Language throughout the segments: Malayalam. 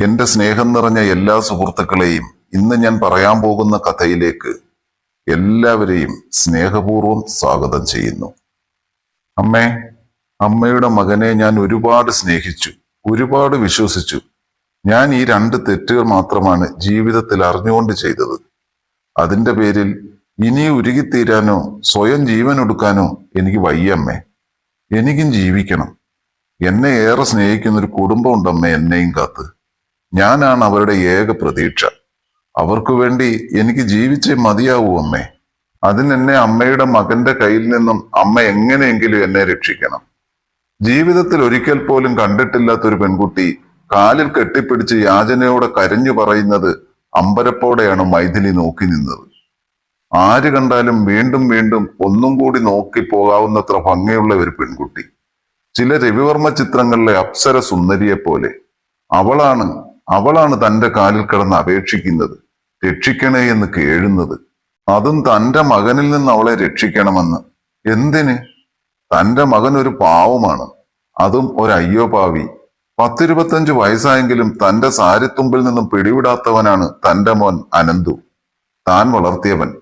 എന്റെ സ്നേഹം നിറഞ്ഞ എല്ലാ സുഹൃത്തുക്കളെയും ഇന്ന് ഞാൻ പറയാൻ പോകുന്ന കഥയിലേക്ക് എല്ലാവരെയും സ്നേഹപൂർവം സ്വാഗതം ചെയ്യുന്നു. അമ്മേ അമ്മയുടെ മകനെ ഞാൻ ഒരുപാട് സ്നേഹിച്ചു ഒരുപാട് വിശ്വസിച്ചു. ഞാൻ ഈ രണ്ട് തെറ്റുകൾ മാത്രമാണ് ജീവിതത്തിൽ അറിഞ്ഞുകൊണ്ട് ചെയ്തത്. അതിന്റെ പേരിൽ ഇനി ഉരുകിത്തീരാനോ സ്വയം ജീവൻ എടുക്കാനോ എനിക്ക് വയ്യമ്മേ എനിക്കും ജീവിക്കണം. എന്നെ ഏറെ സ്നേഹിക്കുന്ന ഒരു കുടുംബമുണ്ടമ്മേ എന്നെയും കാത്ത്. ഞാനാണ് അവരുടെ ഏക പ്രതീക്ഷ. അവർക്കു വേണ്ടി എനിക്ക് ജീവിച്ചേ മതിയാവൂ അമ്മേ. അതിനെന്നെ അമ്മയുടെ മകന്റെ കയ്യിൽ നിന്നും അമ്മ എങ്ങനെയെങ്കിലും എന്നെ രക്ഷിക്കണം. ജീവിതത്തിൽ ഒരിക്കൽ പോലും കണ്ടിട്ടില്ലാത്ത ഒരു പെൺകുട്ടി കാലിൽ കെട്ടിപ്പിടിച്ച് യാചനയോടെ കരഞ്ഞു പറയുന്നത് അമ്പരപ്പോടെയാണ് മൈഥിലി നോക്കി നിന്നത്. ആര് കണ്ടാലും വീണ്ടും വീണ്ടും ഒന്നും കൂടി നോക്കി പോകാവുന്നത്ര ഭംഗിയുള്ള ഒരു പെൺകുട്ടി. ചില രവിവർമ്മ ചിത്രങ്ങളിലെ അപ്സര സുന്ദരിയെ പോലെ അവളാണ് അവളാണ് തന്റെ കാലിൽ കിടന്ന് അപേക്ഷിക്കുന്നത് രക്ഷിക്കണേ എന്ന് കേഴുന്നത്. അതും തന്റെ മകനിൽ നിന്ന് അവളെ രക്ഷിക്കണമെന്ന്. എന്തിന്? തന്റെ മകൻ ഒരു പാവമാണ്. അതും ഒരു അയ്യോ പാവി. പത്തിരുപത്തഞ്ച് വയസ്സായെങ്കിലും തന്റെ സാരിത്തുമ്പിൽ നിന്നും പിടിവിടാത്തവനാണ് തന്റെ മോൻ അനന്തു. താൻ വളർത്തിയവൻ.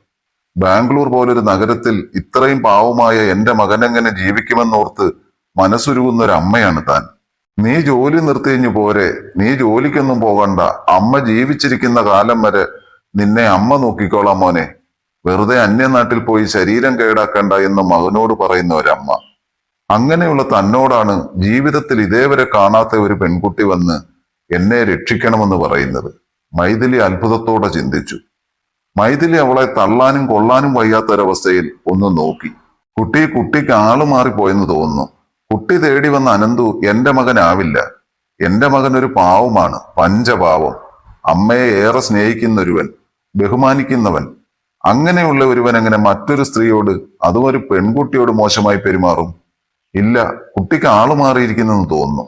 ബാംഗ്ലൂർ പോലൊരു നഗരത്തിൽ ഇത്രയും പാവമായ എന്റെ മകനെങ്ങനെ ജീവിക്കുമെന്നോർത്ത് മനസ്സുരുകുന്ന ഒരു അമ്മയാണ് താൻ. നീ ജോലി നിർത്തിഞ്ഞു പോരെ. നീ ജോലിക്കൊന്നും പോകണ്ട. അമ്മ ജീവിച്ചിരിക്കുന്ന കാലം വരെ നിന്നെ അമ്മ നോക്കിക്കോളാം മോനെ. വെറുതെ അന്യനാട്ടിൽ പോയി ശരീരം കേടാക്കണ്ട എന്ന് മകനോട് പറയുന്ന ഒരമ്മ. അങ്ങനെയുള്ള തന്നോടാണ് ജീവിതത്തിൽ ഇതേവരെ കാണാത്ത ഒരു പെൺകുട്ടി വന്ന് എന്നെ രക്ഷിക്കണമെന്ന് പറയുന്നത്. മൈഥിലി അത്ഭുതത്തോടെ ചിന്തിച്ചു. മൈഥിലി അവളെ തള്ളാനും കൊള്ളാനും വയ്യാത്തൊരവസ്ഥയിൽ ഒന്ന് നോക്കി. കുട്ടി കുട്ടിക്ക് ആൾ മാറിപ്പോയെന്ന് തോന്നുന്നു. കുട്ടി തേടി വന്ന അനന്തു എന്റെ മകനാവില്ല. എന്റെ മകൻ ഒരു പാവമാണ് പഞ്ചപാവം. അമ്മയെ ഏറെ സ്നേഹിക്കുന്ന ഒരുവൻ ബഹുമാനിക്കുന്നവൻ. അങ്ങനെയുള്ള ഒരുവൻ എങ്ങനെ മറ്റൊരു സ്ത്രീയോട് അതും ഒരു പെൺകുട്ടിയോട് മോശമായി പെരുമാറും? ഇല്ല കുട്ടിക്ക് ആൾ മാറിയിരിക്കുന്നെന്ന് തോന്നുന്നു.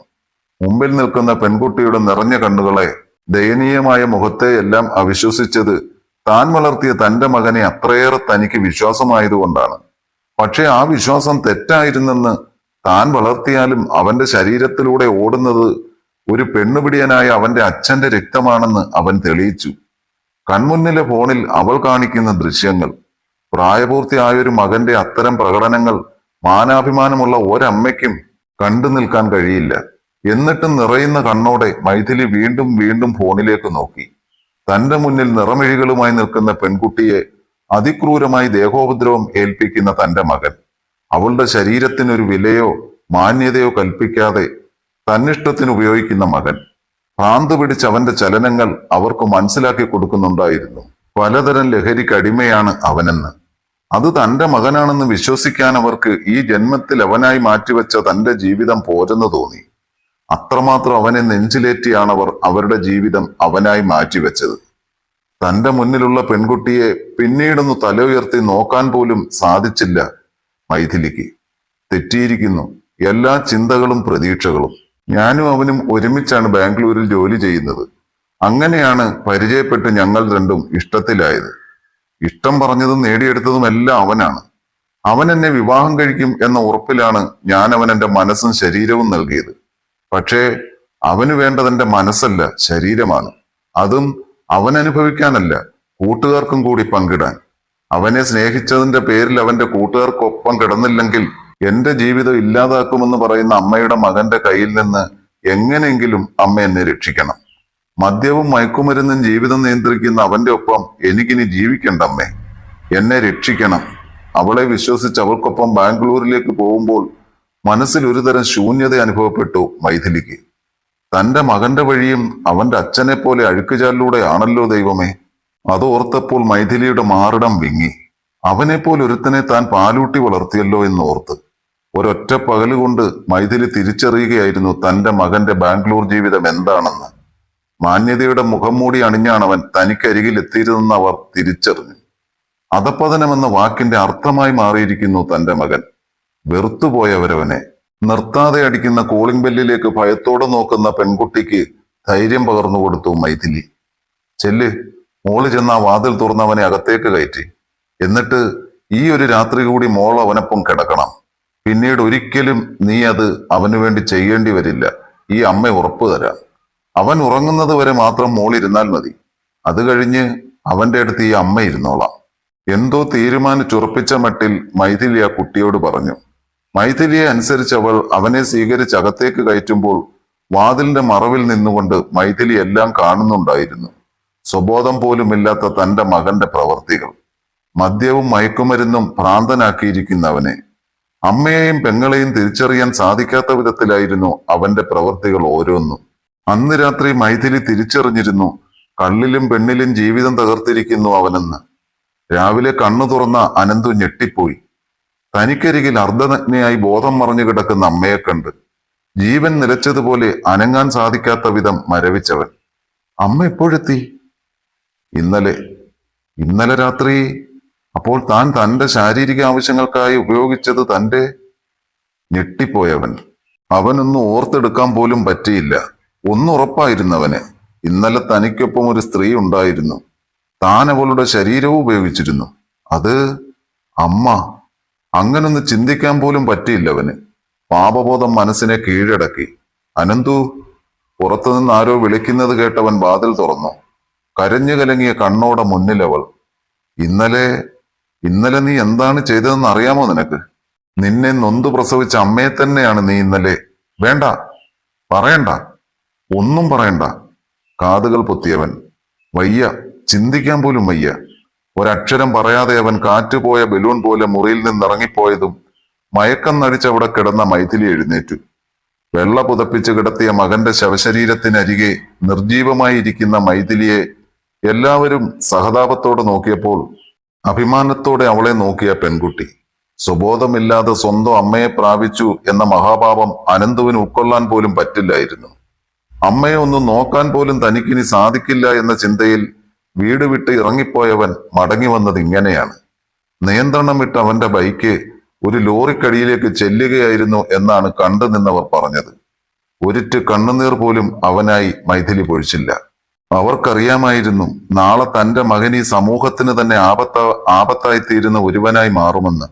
മുമ്പിൽ നിൽക്കുന്ന പെൺകുട്ടിയുടെ നിറഞ്ഞ കണ്ണുകളെ ദയനീയമായ മുഖത്തെ എല്ലാം അവിശ്വസിച്ചത് താൻ വളർത്തിയ തന്റെ മകനെ അത്രയേറെ തനിക്ക് വിശ്വാസമായതുകൊണ്ടാണ്. പക്ഷെ ആ വിശ്വാസം തെറ്റായിരുന്നെന്ന് താൻ വളർത്തിയാലും അവന്റെ ശരീരത്തിലൂടെ ഓടുന്നത് ഒരു പെണ്ണുപിടിയനായ അവന്റെ അച്ഛന്റെ രക്തമാണെന്ന് അവൻ തെളിയിച്ചു. കൺമുന്നിലെ ഫോണിൽ അവൾ കാണിക്കുന്ന ദൃശ്യങ്ങൾ പ്രായപൂർത്തിയായ ഒരു മകന്റെ അത്തരം പ്രകടനങ്ങൾ മാനാഭിമാനമുള്ള ഒരമ്മയ്ക്കും കണ്ടു നിൽക്കാൻ കഴിയില്ല. എന്നിട്ടും നിറയുന്ന കണ്ണോടെ മൈഥിലി വീണ്ടും വീണ്ടും ഫോണിലേക്ക് നോക്കി. തന്റെ മുന്നിൽ നിറമിഴികളുമായി നിൽക്കുന്ന പെൺകുട്ടിയെ അതിക്രൂരമായി ദേഹോപദ്രവം ഏൽപ്പിക്കുന്ന തന്റെ മകൻ. അവളുടെ ശരീരത്തിനൊരു വിലയോ മാന്യതയോ കൽപ്പിക്കാതെ തന്നിഷ്ടത്തിന് ഉപയോഗിക്കുന്ന മകൻ. ഭ്രാന്ത് പിടിച്ച് അവന്റെ ചലനങ്ങൾ അവർക്ക് മനസ്സിലാക്കി കൊടുക്കുന്നുണ്ടായിരുന്നു. പലതരം ലഹരിക്ക് അടിമയാണ് അവനെന്ന്. അത് തന്റെ മകനാണെന്ന് വിശ്വസിക്കാൻ അവർക്ക് ഈ ജന്മത്തിൽ അവനായി മാറ്റിവെച്ച തന്റെ ജീവിതം പോരെന്ന് തോന്നി. അത്രമാത്രം അവനെ നെഞ്ചിലേറ്റിയാണ് അവർ അവരുടെ ജീവിതം അവനായി മാറ്റിവെച്ചത്. തന്റെ മുന്നിലുള്ള പെൺകുട്ടിയെ പിന്നീടൊന്ന് തല ഉയർത്തി നോക്കാൻ പോലും സാധിച്ചില്ല. മൈഥിലിക്ക്. തെറ്റിയിരിക്കുന്നു. എല്ലാ ചിന്തകളും പ്രതീക്ഷകളും. ഞാനും അവനും ഒരുമിച്ചാണ് ബാംഗ്ലൂരിൽ ജോലി ചെയ്യുന്നത്. അങ്ങനെയാണ് പരിചയപ്പെട്ട് ഞങ്ങൾ രണ്ടും ഇഷ്ടത്തിലായത്. ഇഷ്ടം പറഞ്ഞതും നേടിയെടുത്തതും എല്ലാം അവനാണ്. അവൻ എന്നെ വിവാഹം കഴിക്കും എന്ന ഉറപ്പിലാണ് ഞാൻ അവൻ എന്റെ മനസ്സും ശരീരവും നൽകിയത്. പക്ഷേ അവന് വേണ്ടത് എന്റെ മനസ്സല്ല ശരീരമാണ്. അതും അവൻ അനുഭവിക്കാനല്ല കൂട്ടുകാർക്കും കൂടി പങ്കിടാൻ. അവനെ സ്നേഹിച്ചതിന്റെ പേരിൽ അവന്റെ കൂട്ടുകാർക്കൊപ്പം കിടന്നില്ലെങ്കിൽ എന്റെ ജീവിതം ഇല്ലാതാക്കുമെന്ന് പറയുന്ന അമ്മയുടെ മകന്റെ കയ്യിൽ നിന്ന് എങ്ങനെയെങ്കിലും അമ്മ എന്നെ രക്ഷിക്കണം. മദ്യവും മയക്കുമരുന്നും ജീവിതം നിയന്ത്രിക്കുന്ന അവന്റെ ഒപ്പം എനിക്കിനി ജീവിക്കണ്ട അമ്മേ. എന്നെ രക്ഷിക്കണം. അവളെ വിശ്വസിച്ച് അവൾക്കൊപ്പം ബാംഗ്ലൂരിലേക്ക് പോകുമ്പോൾ മനസ്സിൽ ഒരുതരം ശൂന്യത അനുഭവപ്പെട്ടു മൈഥിലിക്ക്. തന്റെ മകന്റെ വഴിയും അവന്റെ അച്ഛനെ പോലെ അഴുക്കുചാലിലൂടെയാണല്ലോ ദൈവമേ. അത് ഓർത്തപ്പോൾ മൈഥിലിയുടെ മാറിടം വിങ്ങി. അവനെപ്പോലെ ഒരുത്തനെ താൻ പാലൂട്ടി വളർത്തിയല്ലോ എന്ന് ഓർത്ത് ഒരൊറ്റ പകലുകൊണ്ട് മൈഥിലി തിരിച്ചറിയുകയായിരുന്നു തന്റെ മകന്റെ ബാംഗ്ലൂർ ജീവിതം എന്താണെന്ന്. മാന്യതയുടെ മുഖം മൂടി അണിഞ്ഞാണവൻ തനിക്കരികിൽ എത്തിയിരുന്നെന്ന് അവർ തിരിച്ചറിഞ്ഞു. അധപ്പതനം എന്ന വാക്കിന്റെ അർത്ഥമായി മാറിയിരിക്കുന്നു തന്റെ മകൻ. വെറുത്തുപോയവരവനെ. നിർത്താതെ അടിക്കുന്ന കോളിംഗ് ബെല്ലിലേക്ക് ഭയത്തോടെ നോക്കുന്ന പെൺകുട്ടിക്ക് ധൈര്യം പകർന്നു കൊടുത്തു മൈഥിലി. ചെല്ല് മോൾ ചെന്ന് ആ വാതിൽ തുറന്നവനെ അകത്തേക്ക് കയറ്റി. എന്നിട്ട് ഈ ഒരു രാത്രി കൂടി മോൾ അവനൊപ്പം കിടക്കണം. പിന്നീട് ഒരിക്കലും നീ അത് അവനു വേണ്ടി ചെയ്യേണ്ടി വരില്ല. ഈ അമ്മ ഉറപ്പു തരാം അവൻ ഉറങ്ങുന്നത് വരെ മാത്രം മോൾ ഇരുന്നാൽ മതി. അത് കഴിഞ്ഞ് അവന്റെ അടുത്ത് ഈ അമ്മ ഇരുന്നോളാം. എന്തോ തീരുമാനിച്ചുറപ്പിച്ച മട്ടിൽ മൈഥിലി ആ കുട്ടിയോട് പറഞ്ഞു. മൈഥിലിയെ അനുസരിച്ച് അവൾ അവനെ സ്വീകരിച്ച് അകത്തേക്ക് കയറ്റുമ്പോൾ വാതിലിന്റെ മറവിൽ നിന്നുകൊണ്ട് മൈഥിലി എല്ലാം കാണുന്നുണ്ടായിരുന്നു. സ്വബോധം പോലുമില്ലാത്ത തന്റെ മകന്റെ പ്രവർത്തികൾ. മദ്യവും മയക്കുമരുന്നും ഭ്രാന്തനാക്കിയിരിക്കുന്നവനെ. അമ്മയെയും പെങ്ങളെയും തിരിച്ചറിയാൻ സാധിക്കാത്ത വിധത്തിലായിരുന്നു അവന്റെ പ്രവർത്തികൾ ഓരോന്നും. അന്ന് രാത്രി മൈഥിലി തിരിച്ചറിഞ്ഞിരുന്നു കള്ളിലും പെണ്ണിലും ജീവിതം തകർത്തിരിക്കുന്നു അവനെന്ന്. രാവിലെ കണ്ണു തുറന്ന അനന്തു ഞെട്ടിപ്പോയി. തനിക്കരികിൽ അർദ്ധനഗ്നയായി ബോധം മറഞ്ഞു കിടക്കുന്ന അമ്മയെ കണ്ട്. ജീവൻ നിലച്ചതുപോലെ അനങ്ങാൻ സാധിക്കാത്ത വിധം മരവിച്ചവൻ. അമ്മ എപ്പോഴെത്തി? ഇന്നലെ ഇന്നലെ രാത്രി അപ്പോൾ താൻ തന്റെ ശാരീരിക ആവശ്യങ്ങൾക്കായി ഉപയോഗിച്ചത് തന്റെ ഞെട്ടിപ്പോയവൻ. അവനൊന്നും ഓർത്തെടുക്കാൻ പോലും പറ്റിയില്ല. ഒന്നുറപ്പായിരുന്നവന്. ഇന്നലെ തനിക്കൊപ്പം ഒരു സ്ത്രീ ഉണ്ടായിരുന്നു. താൻ അവളുടെ ശരീരവും ഉപയോഗിച്ചിരുന്നു. അത് അമ്മ. അങ്ങനൊന്ന് ചിന്തിക്കാൻ പോലും പറ്റിയില്ലവന് പാപബോധം മനസ്സിനെ കീഴടക്കി. അനന്തു പുറത്തുനിന്ന് ആരോ വിളിക്കുന്നത് കേട്ടവൻ വാതിൽ തുറന്നു. കരഞ്ഞു കലങ്ങിയ കണ്ണോടെ മുന്നിലവൾ ഇന്നലെ ഇന്നലെ നീ എന്താണ് ചെയ്തതെന്ന് അറിയാമോ നിനക്ക്? നിന്നെ നൊന്തു പ്രസവിച്ച അമ്മയെ തന്നെയാണ് നീ ഇന്നലെ. വേണ്ട പറയണ്ട ഒന്നും പറയണ്ട. കാതുകൾ പൊത്തിയവൻ വയ്യ ചിന്തിക്കാൻ പോലും വയ്യ. ഒരക്ഷരം പറയാതെ അവൻ കാറ്റുപോയ ബലൂൺ പോലെ മുറിയിൽ നിന്നിറങ്ങിപ്പോയതും മയക്കം നടിച്ചവിടെ കിടന്ന മൈഥിലി എഴുന്നേറ്റു. വെള്ള പുതപ്പിച്ച് കിടത്തിയ മകന്റെ ശവശരീരത്തിനരികെ നിർജീവമായിരിക്കുന്ന മൈഥിലിയെ എല്ലാവരും സഹതാപത്തോടെ നോക്കിയപ്പോൾ അഭിമാനത്തോടെ അവളെ നോക്കിയ പെൺകുട്ടി. സുബോധമില്ലാതെ സ്വന്തം അമ്മയെ പ്രാപിച്ചു എന്ന മഹാഭാവം അനന്തുവിന് ഉൾക്കൊള്ളാൻ പോലും പറ്റില്ലായിരുന്നു. അമ്മയെ ഒന്ന് നോക്കാൻ പോലും തനിക്കിനി സാധിക്കില്ല എന്ന ചിന്തയിൽ വീട് വിട്ട് ഇറങ്ങിപ്പോയവൻ മടങ്ങി വന്നത് ഇങ്ങനെയാണ്. നിയന്ത്രണം വിട്ട് അവന്റെ ബൈക്ക് ഒരു ലോറിക്കടിയിലേക്ക് ചെല്ലുകയായിരുന്നു എന്നാണ് കണ്ടു നിന്നവർ പറഞ്ഞത്. ഒരിറ്റ് കണ്ണുനീർ പോലും അവനായി മൈഥിലി പൊഴിച്ചില്ല. അവർക്കറിയാമായിരുന്നു നാളെ തന്റെ മകൻ ഈ സമൂഹത്തിന് തന്നെ ആപത്ത ആപത്തായി തീരുന്ന ഒരുവനായി മാറുമെന്ന്.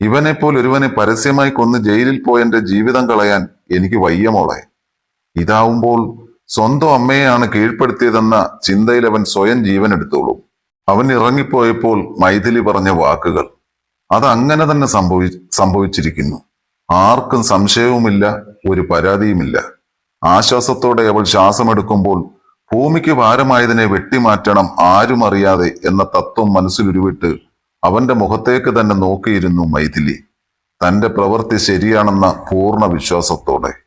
ഇവനെപ്പോൾ ഒരുവനെ പരസ്യമായി കൊന്ന് ജയിലിൽ പോയെന്റെ ജീവിതം കളയാൻ എനിക്ക് വയ്യ മോളെ. ഇതാവുമ്പോൾ സ്വന്തം അമ്മയെയാണ് കീഴ്പ്പെടുത്തിയതെന്ന ചിന്തയിൽ അവൻ സ്വയം ജീവൻ എടുത്തോളൂ. അവൻ ഇറങ്ങിപ്പോയപ്പോൾ മൈഥിലി പറഞ്ഞ വാക്കുകൾ. അത് അങ്ങനെ തന്നെ സംഭവി സംഭവിച്ചിരിക്കുന്നു. ആർക്കും സംശയവുമില്ല ഒരു പരാതിയുമില്ല. ആശ്വാസത്തോടെ അവൾ ശ്വാസമെടുക്കുമ്പോൾ ഭൂമിക്ക് ഭാരമായതിനെ വെട്ടിമാറ്റണം ആരും അറിയാതെ എന്ന തത്വം മനസ്സിലുരുവിട്ട് അവന്റെ മുഖത്തേക്ക് തന്നെ നോക്കിയിരുന്നു മൈഥിലി. തന്റെ പ്രവൃത്തി ശരിയാണെന്ന പൂർണ വിശ്വാസത്തോടെ.